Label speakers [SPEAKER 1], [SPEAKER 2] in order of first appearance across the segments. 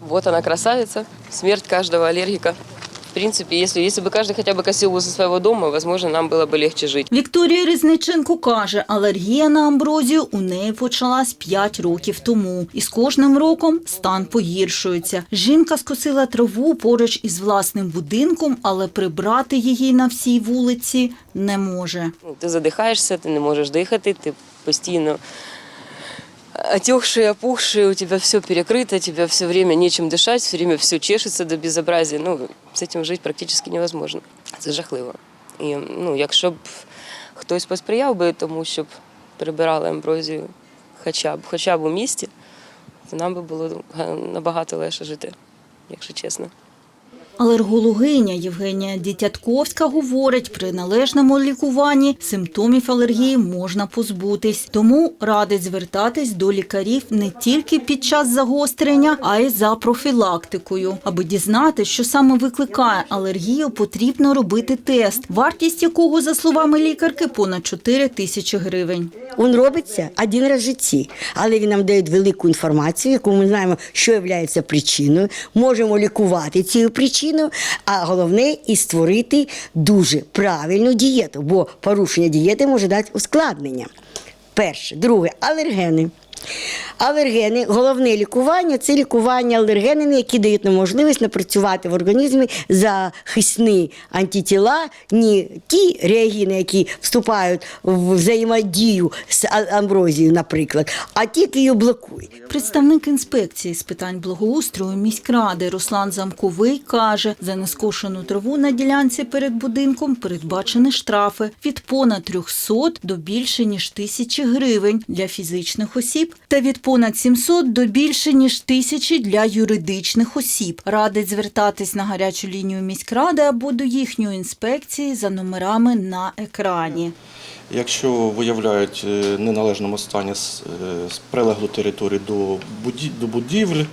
[SPEAKER 1] Вот она красавица, смерть каждого аллергика. В принципе, если, если бы каждый хотя бы косил возле своего дома, возможно, нам было бы легче жить.
[SPEAKER 2] Вікторія Різниченко каже, алергія на амброзію у неї почалась 5 років тому. І з кожним роком стан погіршується. Жінка скосила траву поруч із власним будинком, але прибрати її на всій вулиці не може.
[SPEAKER 1] Ну, Ти задихаєшся, ти не можеш дихати, ти постійно отекший, опухший, у тебя все перекрыто, тебе все время нечем дышать, все время все чешется до безобразия. Ну, з цим жити практично невозможно. Це жахливо. І ну, якщо б хтось посприяв би тому, щоб прибирали амброзію хоча б, хоча б у місті, то нам би було набагато легше жити, якщо чесно.
[SPEAKER 2] Алергологиня Євгенія Дітятковська говорить, при належному лікуванні симптомів алергії можна позбутись. Тому радить звертатись до лікарів не тільки під час загострення, а й за профілактикою. Аби дізнатися, що саме викликає алергію, потрібно робити тест, вартість якого, за словами лікарки, понад 4 тисячі гривень.
[SPEAKER 3] Він робиться один раз в житті, але він нам дає велику інформацію, яку ми знаємо, що є причиною, можемо лікувати цю причину, а головне і створити дуже правильну дієту, бо порушення дієти може дати ускладнення. Перше, друге, алергени. Алергени, головне лікування це лікування алергенами, які дають нам можливість напрацювати в організмі захисні антитіла, не ті реагіни, які вступають в взаємодію з амброзією, наприклад, а ті, які її блокують.
[SPEAKER 2] Представник інспекції з питань благоустрою міськради Руслан Замковий каже, за нескошену траву на ділянці перед будинком передбачені штрафи від понад 300 до більше ніж тисячі гривень для фізичних осіб та від понад 700 до більше ніж тисячі для юридичних осіб. Радить звертатись на гарячу лінію міськради або до їхньої інспекції за номерами на екрані.
[SPEAKER 4] Якщо виявляють е, неналежному стані е, прилеглу територію до будівлі,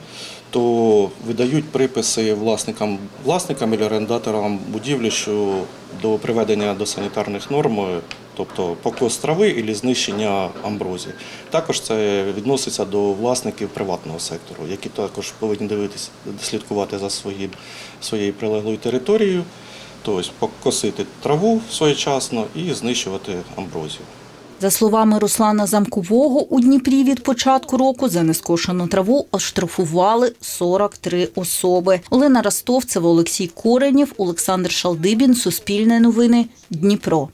[SPEAKER 4] то видають приписи власникам, власникам і орендаторам будівлі, що до приведення до санітарних норм, е, тобто покос трави і знищення амброзії. Також це відноситься до власників приватного сектору, які також повинні дивитися, слідкувати за своїм, своєю прилеглою територією, тобто покосити траву своєчасно і знищувати амброзію.
[SPEAKER 2] За словами Руслана Замкового, у Дніпрі від початку року за нескошену траву оштрафували 43 особи. Олена Ростовцева, Олексій Коренєв, Олександр Шалдибін, Суспільне новини, Дніпро.